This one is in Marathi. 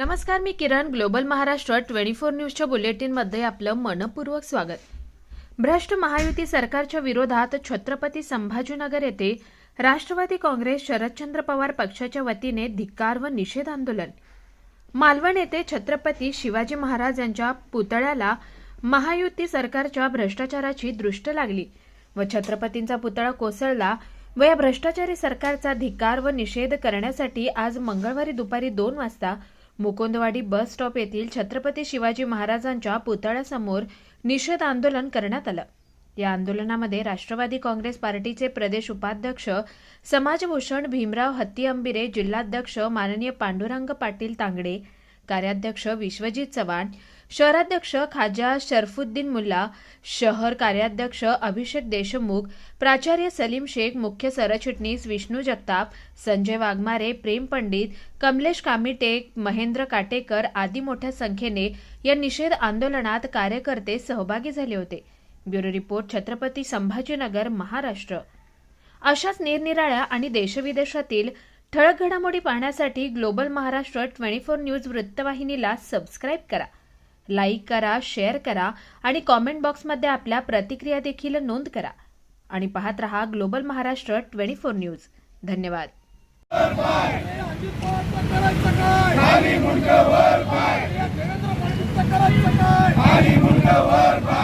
नमस्कार मी Kiran global Maharashtra twenty four न्यूजच्या बुलेटिनमध्ये आपलं मनपूर्वक स्वागत. भ्रष्ट महायुती सरकारच्या विरोधात छत्रपती संभाजीनगर येथे राष्ट्रवादी काँग्रेस शरदचंद्र पवार पक्षाच्या वतीने धिक्कार व निषेध आंदोलन. मालवण येथे छत्रपती शिवाजी महाराज यांच्या पुतळ्याला महायुती सरकारच्या भ्रष्टाचाराची दृष्ट लागली व छत्रपतींचा पुतळा कोसळला व या भ्रष्टाचारी सरकारचा धिक्कार व निषेध करण्यासाठी आज मंगळवारी दुपारी दोन वाजता मुकुंदवाडी बस स्टॉप येथील छत्रपती शिवाजी महाराजांच्या पुतळ्यासमोर निषेध आंदोलन करण्यात आलं. या आंदोलनामध्ये राष्ट्रवादी काँग्रेस पार्टीचे प्रदेश उपाध्यक्ष समाजभूषण भीमराव हत्ती अंबिरे जिल्हाध्यक्ष माननीय पांडुरंग पाटील तांगडे कार्याध्यक्ष विश्वजित चव्हाण शहराध्यक्ष खाजा शरफुद्दीन मुल्ला शहर कार्याध्यक्ष अभिषेक देशमुख प्राचार्य सलीम शेख मुख्य सरचिटणीस विष्णू जगताप संजय वाघमारे प्रेम पंडित कमलेश कामिटे महेंद्र काटेकर आदी मोठ्या संख्येने या निषेध आंदोलनात कार्यकर्ते सहभागी झाले होते. Bureau report Chhatrapati Sambhajinagar Maharashtra. अशाच निरनिराळ्या आणि देशविदेशातील ठळक घडामोडी पाहण्यासाठी global Maharashtra twenty four news वृत्तवाहिनीला सबस्क्राईब करा. लाईक करा शेअर करा आणि कॉमेंट बॉक्समध्ये आपल्या प्रतिक्रिया देखील नोंद करा. आणि पाहत रहा global Maharashtra twenty four news. धन्यवाद. वर